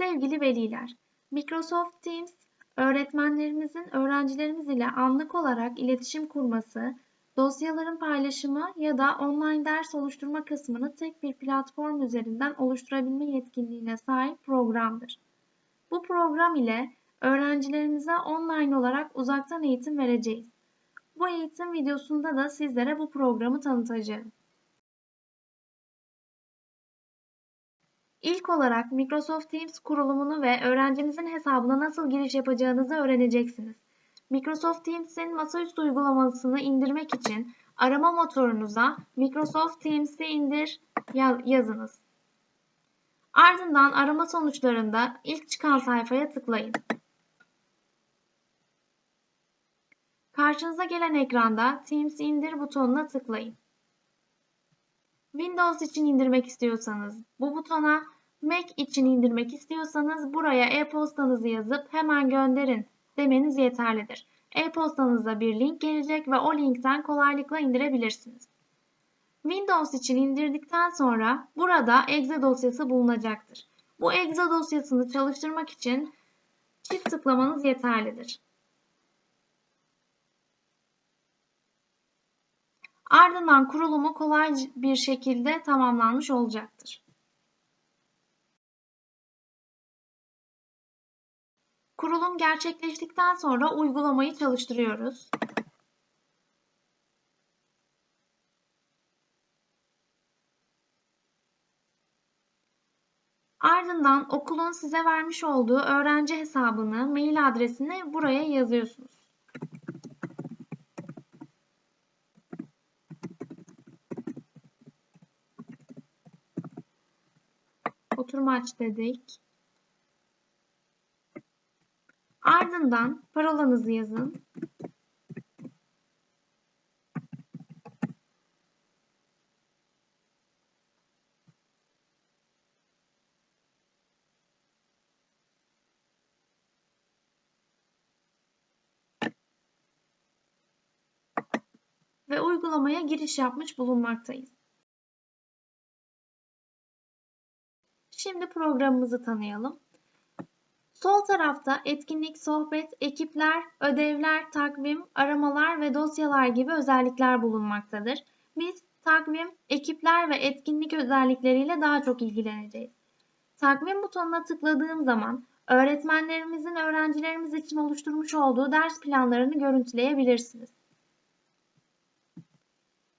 Sevgili veliler, Microsoft Teams öğretmenlerimizin öğrencilerimiz ile anlık olarak iletişim kurması, dosyaların paylaşımı ya da online ders oluşturma kısmını tek bir platform üzerinden oluşturabilme yetkinliğine sahip programdır. Bu program ile öğrencilerimize online olarak uzaktan eğitim vereceğiz. Bu eğitim videosunda da sizlere bu programı tanıtacağım. İlk olarak Microsoft Teams kurulumunu ve öğrencimizin hesabına nasıl giriş yapacağınızı öğreneceksiniz. Microsoft Teams'in masaüstü uygulamasını indirmek için arama motorunuza Microsoft Teams'i indir yazınız. Ardından arama sonuçlarında ilk çıkan sayfaya tıklayın. Karşınıza gelen ekranda Teams indir butonuna tıklayın. Windows için indirmek istiyorsanız bu butona, Mac için indirmek istiyorsanız buraya e-postanızı yazıp hemen gönderin demeniz yeterlidir. E-postanıza bir link gelecek ve o linkten kolaylıkla indirebilirsiniz. Windows için indirdikten sonra burada exe dosyası bulunacaktır. Bu exe dosyasını çalıştırmak için çift tıklamanız yeterlidir. Ardından kurulumu kolay bir şekilde tamamlanmış olacaktır. Kurulum gerçekleştikten sonra uygulamayı çalıştırıyoruz. Ardından okulun size vermiş olduğu öğrenci hesabını, mail adresini buraya yazıyorsunuz. Oturma aç dedik. Ardından parolanızı yazın. Ve uygulamaya giriş yapmış bulunmaktayız. Şimdi programımızı tanıyalım. Sol tarafta etkinlik, sohbet, ekipler, ödevler, takvim, aramalar ve dosyalar gibi özellikler bulunmaktadır. Biz takvim, ekipler ve etkinlik özellikleriyle daha çok ilgileneceğiz. Takvim butonuna tıkladığım zaman öğretmenlerimizin öğrencilerimiz için oluşturmuş olduğu ders planlarını görüntüleyebilirsiniz.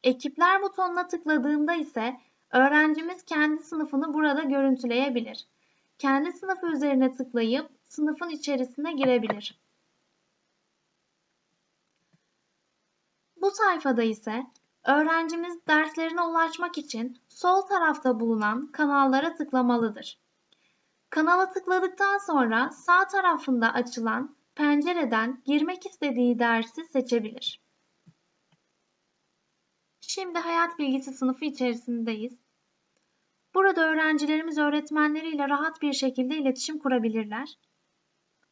Ekipler butonuna tıkladığımda ise öğrencimiz kendi sınıfını burada görüntüleyebilir kendi sınıfı üzerine tıklayıp sınıfın içerisine girebilir. Bu sayfada ise öğrencimiz derslerine ulaşmak için sol tarafta bulunan kanallara tıklamalıdır. Kanala tıkladıktan sonra sağ tarafında açılan pencereden girmek istediği dersi seçebilir. Şimdi hayat bilgisi sınıfı içerisindeyiz. Burada öğrencilerimiz öğretmenleriyle rahat bir şekilde iletişim kurabilirler.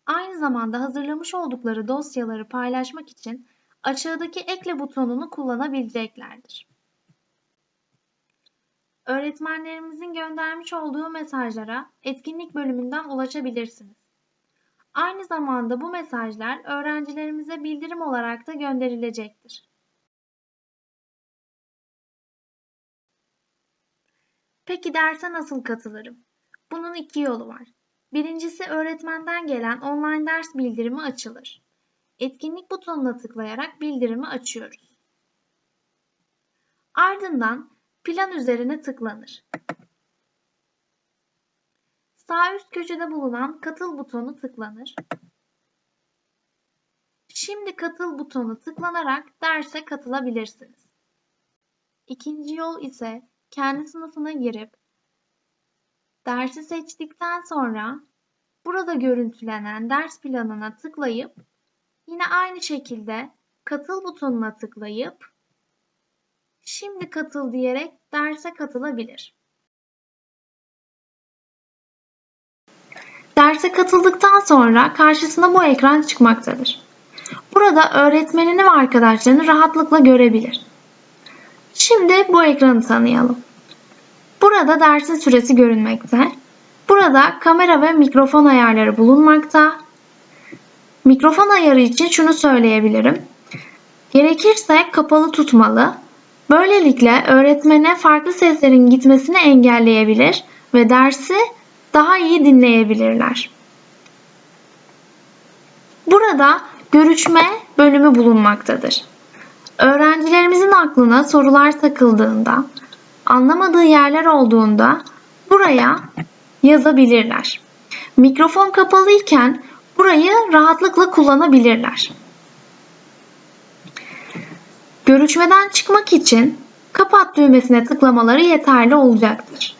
Aynı zamanda hazırlamış oldukları dosyaları paylaşmak için aşağıdaki ekle butonunu kullanabileceklerdir. Öğretmenlerimizin göndermiş olduğu mesajlara etkinlik bölümünden ulaşabilirsiniz. Aynı zamanda bu mesajlar öğrencilerimize bildirim olarak da gönderilecektir. Peki derse nasıl katılırım? Bunun iki yolu var. Birincisi öğretmenden gelen online ders bildirimi açılır. Etkinlik butonuna tıklayarak bildirimi açıyoruz. Ardından plan üzerine tıklanır. Sağ üst köşede bulunan katıl butonu tıklanır. Şimdi katıl butonu tıklanarak derse katılabilirsiniz. İkinci yol ise kendi sınıfına girip dersi seçtikten sonra burada görüntülenen ders planına tıklayıp yine aynı şekilde katıl butonuna tıklayıp şimdi katıl diyerek derse katılabilir. Derse katıldıktan sonra karşısına bu ekran çıkmaktadır. Burada öğretmenini ve arkadaşlarını rahatlıkla görebilir. Şimdi bu ekranı tanıyalım. Burada dersin süresi görünmekte. Burada kamera ve mikrofon ayarları bulunmakta. Mikrofon ayarı için şunu söyleyebilirim. Gerekirse kapalı tutmalı. Böylelikle öğretmene farklı seslerin gitmesini engelleyebilir ve dersi daha iyi dinleyebilirler. Burada görüşme bölümü bulunmaktadır. Öğrencilerimizin aklına sorular takıldığında, anlamadığı yerler olduğunda buraya yazabilirler. Mikrofon kapalı iken burayı rahatlıkla kullanabilirler. Görüşmeden çıkmak için kapat düğmesine tıklamaları yeterli olacaktır.